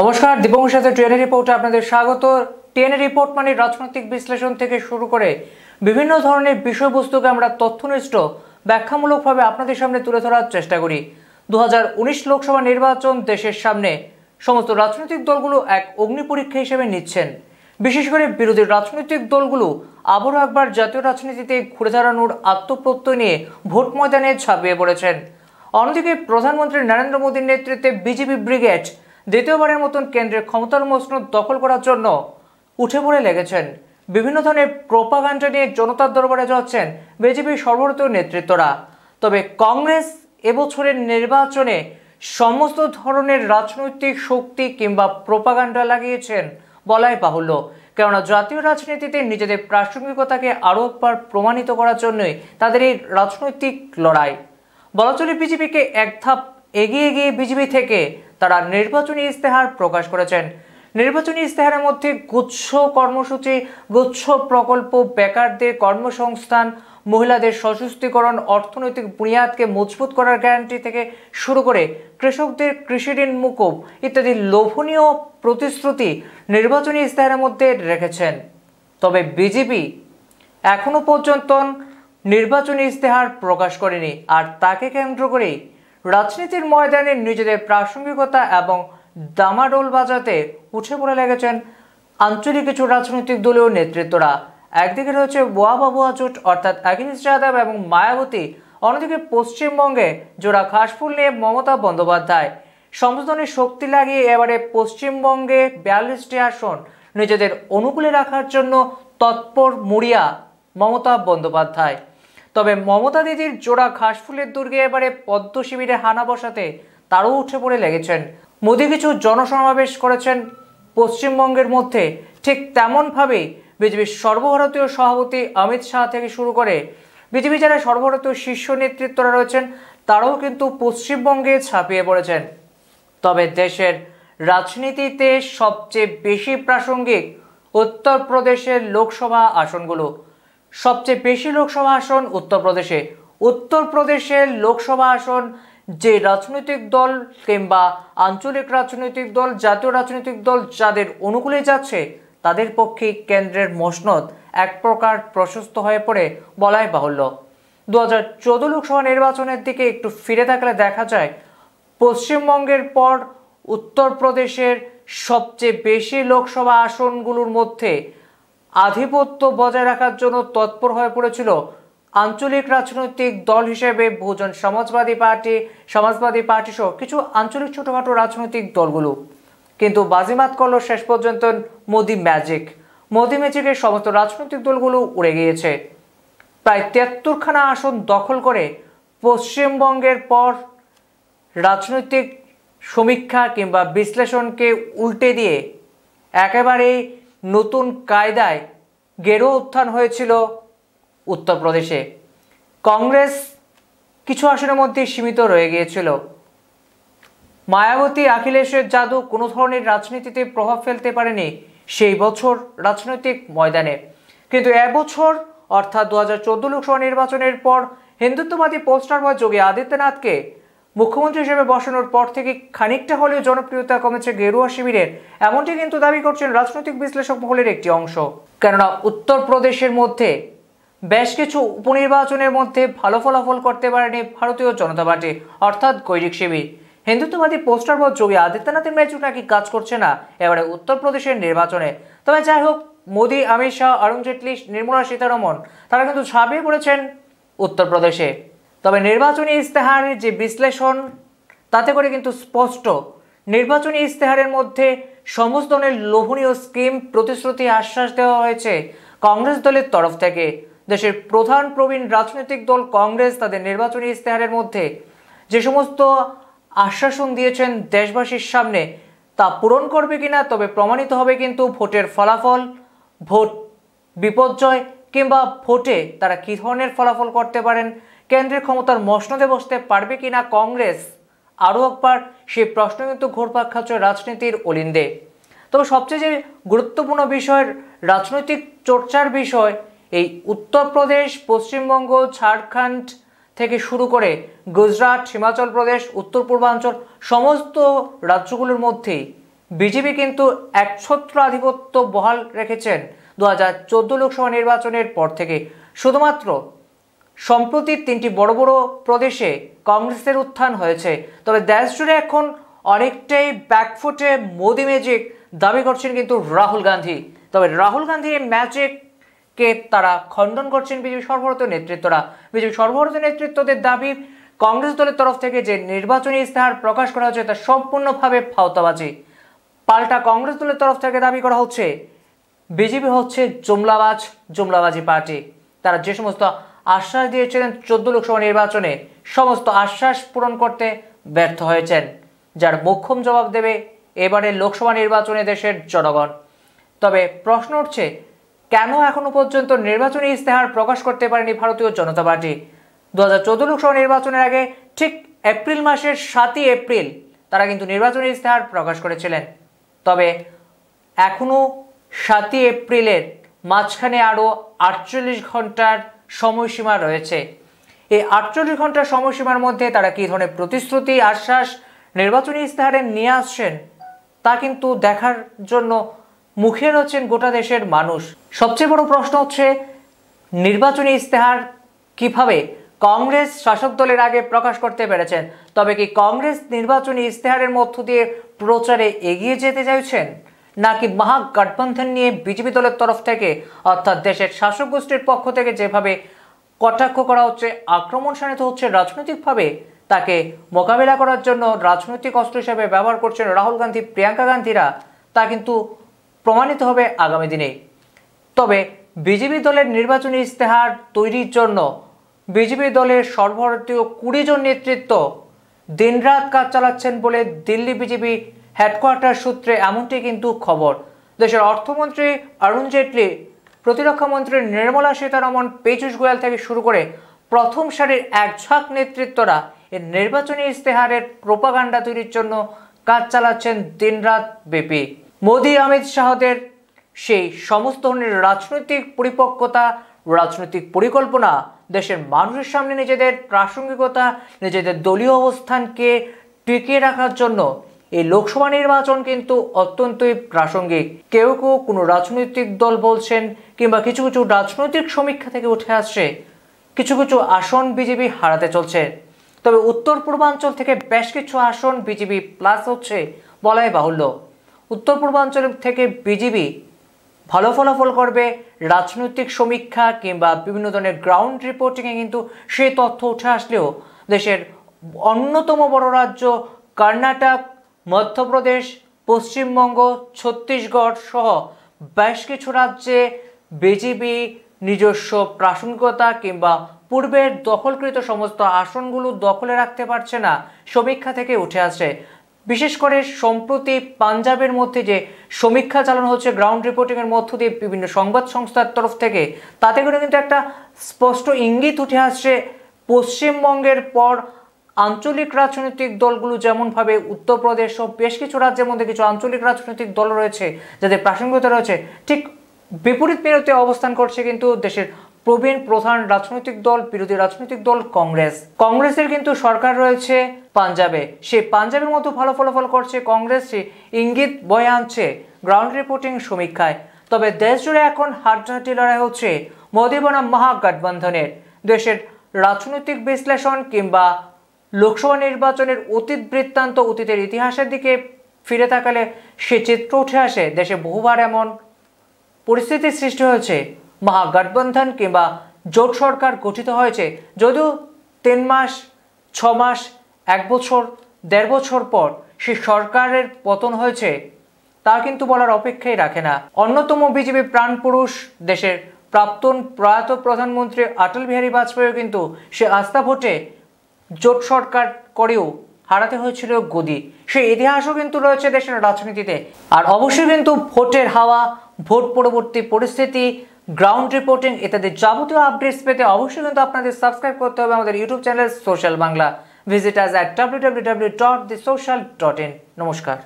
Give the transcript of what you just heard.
নমস্কার দীপঙ্কর সাথে ট্রেনে রিপোর্টে আপনাদের স্বাগত। ট্রেনে রিপোর্ট মানে রাজনৈতিক বিশ্লেষণ থেকে শুরু করে বিভিন্ন ধরনের বিষয়বস্তুকে আমরা তথ্যনিষ্ঠ, ব্যাখ্যামূলকভাবে আপনাদের সামনে তুলে ধরার চেষ্টা করি। দু হাজার উনিশ লোকসভা নির্বাচন দেশের সামনে সমস্ত রাজনৈতিক দলগুলো এক অগ্নি পরীক্ষা হিসেবে নিচ্ছেন। বিশেষ করে বিরোধী রাজনৈতিক দলগুলো আবারও একবার জাতীয় রাজনীতিতে ঘুরে দাঁড়ানোর আত্মপ্রত্যয় নিয়ে ভোট ময়দানে ঝাঁপিয়ে পড়েছেন। অন্যদিকে প্রধানমন্ত্রী নরেন্দ্র মোদীর নেতৃত্বে বিজেপি ব্রিগেড দ্বিতীয়বারের মতন কেন্দ্রের ক্ষমতার মসনদ দখল করার জন্য উঠে পড়ে লেগেছেন। বিভিন্ন ধরনের প্রোপাগান্ডা নিয়ে জনতার দরবারে যাচ্ছেন বিজেপির সর্বভারতীয় নেতৃত্বরা। তবে কংগ্রেস এবছরের নির্বাচনে সমস্ত ধরনের রাজনৈতিক শক্তি কিংবা প্রোপাগান্ডা লাগিয়েছেন বলাই বাহুল্য। কেননা জাতীয় রাজনীতিতে নিজেদের প্রাসঙ্গিকতাকে আরও একবার প্রমাণিত করার জন্যই তাদের এই রাজনৈতিক লড়াই। বলা চলে বিজেপিকে এক ধাপ এগিয়ে গিয়ে বিজেপি থেকে তারা নির্বাচনী ইস্তেহার প্রকাশ করেছেন। নির্বাচনী ইস্তেহারের মধ্যে গুচ্ছ কর্মসূচি, গুচ্ছ প্রকল্প, বেকারদের কর্মসংস্থান, মহিলাদের সশস্তিকরণ অর্থনৈতিক বুনিয়াদকে মজবুত করার গ্যারান্টি থেকে শুরু করে কৃষকদের কৃষি ঋণ মুকুব ইত্যাদি লোভনীয় প্রতিশ্রুতি নির্বাচনী ইস্তেহারের মধ্যে রেখেছেন। তবে বিজেপি এখনও পর্যন্ত নির্বাচনী ইস্তেহার প্রকাশ করেনি আর তাকে কেন্দ্র করেই রাজনীতির ময়দানে নিজেদের প্রাসঙ্গিকতা এবং দামাডোল বাজাতে উঠে পড়ে লেগেছেন আঞ্চলিক কিছু রাজনৈতিক দলীয় নেতৃত্বরা। একদিকে রয়েছে বোয়া বাবুয়া জোট, অর্থাৎ অখিলেশ যাদব এবং মায়াবতী, অন্যদিকে পশ্চিমবঙ্গে জোড়া খাসফুল নিয়ে মমতা বন্দ্যোপাধ্যায়। সংশোধনের শক্তি লাগিয়ে এবারে পশ্চিমবঙ্গে বিয়াল্লিশটি আসন নিজেদের অনুকূলে রাখার জন্য তৎপর মুড়িয়া মমতা বন্দ্যোপাধ্যায়। তবে মমতা দিদির জোড়া ঘাসফুলের দুর্গে এবারে পদ্ম শিবিরে হানা বসাতে তারও উঠে পড়ে লেগেছেন। মোদী কিছু জনসমাবেশ করেছেন পশ্চিমবঙ্গের মধ্যে। ঠিক তেমনভাবেই বিজেপির সর্বভারতীয় সভাপতি অমিত শাহ থেকে শুরু করে বিজেপি যারা সর্বভারতীয় শীর্ষ নেতৃত্বরা রয়েছেন, তারাও কিন্তু পশ্চিমবঙ্গে ছাপিয়ে পড়েছেন। তবে দেশের রাজনীতিতে সবচেয়ে বেশি প্রাসঙ্গিক উত্তরপ্রদেশের লোকসভা আসনগুলো। সবচেয়ে বেশি লোকসভা আসন উত্তরপ্রদেশে। উত্তরপ্রদেশের লোকসভা আসন যে রাজনৈতিক দল কিংবা আঞ্চলিক রাজনৈতিক দল, জাতীয় রাজনৈতিক দল যাদের অনুকূলে যাচ্ছে, তাদের পক্ষে কেন্দ্রের মসনদ এক প্রকার প্রশস্ত হয়ে পড়ে বলাই বাহুল্য। দু হাজার চোদ্দ লোকসভা নির্বাচনের দিকে একটু ফিরে থাকলে দেখা যায়, পশ্চিমবঙ্গের পর উত্তরপ্রদেশের সবচেয়ে বেশি লোকসভা আসনগুলোর মধ্যে আধিপত্য বজায় রাখার জন্য তৎপর হয়ে পড়েছিল আঞ্চলিক রাজনৈতিক দল হিসেবে বহুজন সমাজবাদী পার্টি সমাজবাদী পার্টি সহ কিছু আঞ্চলিক ছোটোখাটো রাজনৈতিক দলগুলো। কিন্তু বাজিমাত করল শেষ পর্যন্ত মোদি ম্যাজিক। মোদি ম্যাজিকের সমস্ত রাজনৈতিক দলগুলো উড়ে গিয়েছে। প্রায় তিয়াত্তরখানা আসন দখল করে পশ্চিমবঙ্গের পর রাজনৈতিক সমীক্ষা কিংবা বিশ্লেষণকে উল্টে দিয়ে একেবারেই নতুন কায়দায় গেরো উত্থান হয়েছিল উত্তরপ্রদেশে। কংগ্রেস কিছু আসনের মধ্যে সীমিত রয়ে গিয়েছিল। মায়াবতী আখিলেশের জাদু কোনো ধরনের রাজনীতিতে প্রভাব ফেলতে পারেনি সেই বছর রাজনৈতিক ময়দানে। কিন্তু এবছর অর্থাৎ দু হাজার চোদ্দ লোকসভা নির্বাচনের পর হিন্দুত্ববাদী পোস্টার বা যোগী আদিত্যনাথকে মুখ্যমন্ত্রী হিসেবে বসানোর পর থেকে খানিকটা হলেও জনপ্রিয়তা কমেছে গেরুয়া শিবিরের। এমনটি কিন্তু দাবি করছেন রাজনৈতিক বিশ্লেষক মহলের একটি অংশ। কেননা উত্তরপ্রদেশের মধ্যে বেশ কিছু উপনির্বাচনের মধ্যে ভালো ফলাফল করতে পারেনি ভারতীয় জনতা পার্টি, অর্থাৎ গৈরিক শিবির। হিন্দুত্ববাদী পোস্টার বা যোগী আদিত্যনাথের ম্যাচুক নাকি কাজ করছে না এবারে উত্তরপ্রদেশের নির্বাচনে। তবে যাই হোক, মোদী, অমিত শাহ, অরুণ জেটলি, নির্মলা সীতারমন, তারা কিন্তু ছাপিয়ে পড়েছেন উত্তরপ্রদেশে। তবে নির্বাচনী ইস্তেহারের যে বিশ্লেষণ, তাতে করে কিন্তু স্পষ্ট। নির্বাচনী ইস্তেহারের মধ্যে সমস্ত ধরনের লোভনীয় স্কিম প্রতিশ্রুতি আশ্বাস দেওয়া হয়েছে কংগ্রেস দলের তরফ থেকে। দেশের প্রধান প্রবীণ রাজনৈতিক দল কংগ্রেস তাদের নির্বাচনী ইস্তেহারের মধ্যে যে সমস্ত আশ্বাসন দিয়েছেন দেশবাসীর সামনে, তা পূরণ করবে কিনা, তবে প্রমাণিত হবে কিন্তু ভোটের ফলাফল, ভোট বিপর্যয় কিংবা ভোটে তারা কী ধরনের ফলাফল করতে পারেন কেন্দ্রের ক্ষমতার মসনদে বসতে পারবে কিনা কংগ্রেস? আরও একবার সেই প্রশ্ন কিন্তু ঘোরপাক খাচ্ছে রাজনীতির অলিন্দে। তবে সবচেয়ে যে গুরুত্বপূর্ণ বিষয়ের রাজনৈতিক চর্চার বিষয়, এই উত্তরপ্রদেশ পশ্চিমবঙ্গ, ঝাড়খণ্ড থেকে শুরু করে গুজরাট, হিমাচল প্রদেশ, উত্তর পূর্বাঞ্চল সমস্ত রাজ্যগুলোর মধ্যেই বিজেপি কিন্তু একছত্র আধিপত্য বহাল রেখেছেন। দু হাজার চোদ্দ লোকসভা নির্বাচনের পর থেকে শুধুমাত্র সম্প্রতি তিনটি বড় বড় প্রদেশে কংগ্রেসের উত্থান হয়েছে। তবে দেশ জুড়ে এখন অনেকটাই ব্যাকফুটে মোদি ম্যাজিক দাবি করছেন কিন্তু রাহুল গান্ধী। তবে রাহুল গান্ধী এই ম্যাজিককে তারা খণ্ডন করছেন বিজেপি সর্বভারতীয় নেতৃত্বরা। বিজেপি সর্বভারতীয় নেতৃত্বদের দাবি, কংগ্রেস দলের তরফ থেকে যে নির্বাচনী ইস্তেহার প্রকাশ করা হয়েছে তা সম্পূর্ণভাবে ফাওতাবাজি পাল্টা কংগ্রেস দলের তরফ থেকে দাবি করা হচ্ছে, বিজেপি হচ্ছে জুমলাবাজ, জুমলাবাজি পার্টি। তারা যে সমস্ত আশ্বাস দিয়েছিলেন চোদ্দ লোকসভা নির্বাচনে। সমস্ত আশ্বাস পূরণ করতে ব্যর্থ হয়েছেন, যার মোক্ষম জবাব দেবে এবারে লোকসভা নির্বাচনে দেশের জনগণ। তবে প্রশ্ন উঠছে, কেন এখনও পর্যন্ত নির্বাচনী ইস্তেহার প্রকাশ করতে পারেনি ভারতীয় জনতা পার্টি? দু হাজার চোদ্দ লোকসভা নির্বাচনের আগে ঠিক এপ্রিল মাসের সাতই এপ্রিল তারা কিন্তু নির্বাচনী ইস্তেহার প্রকাশ করেছিলেন। তবে এখনও সাতই এপ্রিলের মাঝখানে আরও আটচল্লিশ ঘণ্টার সময়সীমা রয়েছে। এই আটচল্লিশ ঘণ্টার সময়সীমার মধ্যে তারা কী ধরনের প্রতিশ্রুতি, আশ্বাস, নির্বাচনী ইস্তেহারে নিয়ে আসছেন, তা কিন্তু দেখার জন্য মুখে রয়েছেন গোটা দেশের মানুষ। সবচেয়ে বড় প্রশ্ন হচ্ছে, নির্বাচনী ইস্তেহার কীভাবে কংগ্রেস শাসক দলের আগে প্রকাশ করতে পেরেছেন? তবে কি কংগ্রেস নির্বাচনী ইস্তেহারের মধ্য দিয়ে প্রচারে এগিয়ে যেতে চাইছেন? নাকি মহাগঠবন্ধন নিয়ে বিজেপি দলের তরফ থেকে, অর্থাৎ দেশের শাসক গোষ্ঠীর পক্ষ থেকে যেভাবে কটাক্ষ করা হচ্ছে, আক্রমণ শানিত হচ্ছে রাজনৈতিকভাবে, তাকে মোকাবিলা করার জন্য রাজনৈতিক অস্ত্র হিসেবে ব্যবহার করছেন রাহুল গান্ধী, প্রিয়াঙ্কা গান্ধীরা, তা কিন্তু প্রমাণিত হবে আগামী দিনে। তবে বিজেপি দলের নির্বাচনী ইস্তেহার তৈরির জন্য বিজেপি দলের সর্বভারতীয় কুড়ি জন নেতৃত্ব দিনরাত কাজ চালাচ্ছেন বলে দিল্লি বিজেপি হেডকোয়ার্টার সূত্রে এমনটি কিন্তু খবর। দেশের অর্থমন্ত্রী অরুণ জেটলি প্রতিরক্ষামন্ত্রী নির্মলা সীতারমন, পীযূষ গোয়াল থেকে শুরু করে প্রথম সারির এক ঝাঁক নেতৃত্বরা এর নির্বাচনী ইস্তেহারের প্রোপাগান্ডা তৈরির জন্য কাজ চালাচ্ছেন দিনরাত ব্যাপী মোদী, অমিত শাহদের সেই সমস্ত ধরনের রাজনৈতিক পরিপক্কতা, রাজনৈতিক পরিকল্পনা দেশের মানুষের সামনে নিজেদের প্রাসঙ্গিকতা, নিজেদের দলীয় অবস্থানকে টিকিয়ে রাখার জন্য এই লোকসভা নির্বাচন কিন্তু অত্যন্তই প্রাসঙ্গিক। কেউ কেউ কোনো রাজনৈতিক দল বলছেন কিংবা কিছু কিছু রাজনৈতিক সমীক্ষা থেকে উঠে আসছে, কিছু কিছু আসন বিজেপি হারাতে চলছে। তবে উত্তর পূর্বাঞ্চল থেকে বেশ কিছু আসন বিজেপি প্লাস হচ্ছে বলাই বাহুল্য। উত্তর পূর্বাঞ্চল থেকে বিজেপি ভালো ফলাফল করবে, রাজনৈতিক সমীক্ষা কিংবা বিভিন্ন ধরনের গ্রাউন্ড রিপোর্টিংয়ে কিন্তু সেই তথ্য উঠে আসলেও দেশের অন্যতম বড় রাজ্য কর্ণাটক মধ্যপ্রদেশ, পশ্চিমবঙ্গ, ছত্তিশগড় সহ বেশ কিছু রাজ্যে বিজেপি নিজস্ব প্রাসঙ্গিকতা কিংবা পূর্বের দখলকৃত সমস্ত আসনগুলো দখলে রাখতে পারছে না, সমীক্ষা থেকে উঠে আসে বিশেষ করে সম্প্রতি পাঞ্জাবের মধ্যে যে সমীক্ষা চালানো হচ্ছে, গ্রাউন্ড রিপোর্টিংয়ের মধ্য দিয়ে বিভিন্ন সংবাদ সংস্থার তরফ থেকে, তাতে করে কিন্তু একটা স্পষ্ট ইঙ্গিত উঠে আসছে, পশ্চিমবঙ্গের পর আঞ্চলিক রাজনৈতিক দলগুলো যেমনভাবে উত্তরপ্রদেশ ও বেশ কিছু রাজ্যের মধ্যে কিছু আঞ্চলিক রাজনৈতিক দল রয়েছে, যাদের প্রাসঙ্গিকতা রয়েছে, ঠিক বিপরীত মেরুতে অবস্থান করছে কিন্তু দেশের প্রবীণ প্রধান রাজনৈতিক দল, বিরোধী রাজনৈতিক দল কংগ্রেস। কংগ্রেসের কিন্তু সরকার রয়েছে পাঞ্জাবে। সে পাঞ্জাবের মতো ভালো ফলাফল করছে কংগ্রেস, সে ইঙ্গিত বয়ে আনছে গ্রাউন্ড রিপোর্টিং সমীক্ষায়। তবে দেশ জুড়ে এখন হাড্ডাহাড্ডি লড়াই হচ্ছে মোদী বনাম মহাগঠবন্ধনের। দেশের রাজনৈতিক বিশ্লেষণ কিংবা লোকসভা নির্বাচনের অতীত বৃত্তান্ত অতীতের ইতিহাসের দিকে ফিরে তাকালে সে চিত্র উঠে আসে দেশে বহুবার এমন পরিস্থিতির সৃষ্টি হয়েছে। মহাগঠবন্ধন কিংবা জোট সরকার গঠিত হয়েছে যদিও তিন মাস, ছ মাস, এক বছর, দেড় বছর পর সে সরকারের পতন হয়েছে, তা কিন্তু বলার অপেক্ষাই রাখে না। অন্যতম বিজেপি প্রাণপুরুষ দেশের প্রাক্তন প্রয়াত প্রধানমন্ত্রী অটল বিহারী বাজপেয়ীও কিন্তু সে আস্থা ভোটে জোট সরকার করেও হারাতে হয়েছিল গদি। সেই ইতিহাসও কিন্তু রয়েছে দেশের রাজনীতিতে। আর অবশ্যই কিন্তু ভোটের হাওয়া, ভোট পরবর্তী পরিস্থিতি গ্রাউন্ড রিপোর্টিং ইত্যাদি যাবতীয় আপডেটস পেতে অবশ্যই কিন্তু আপনাদের সাবস্ক্রাইব করতে হবে আমাদের YouTube channel social Bangla visit us at W W W dot the social dot in নমস্কার।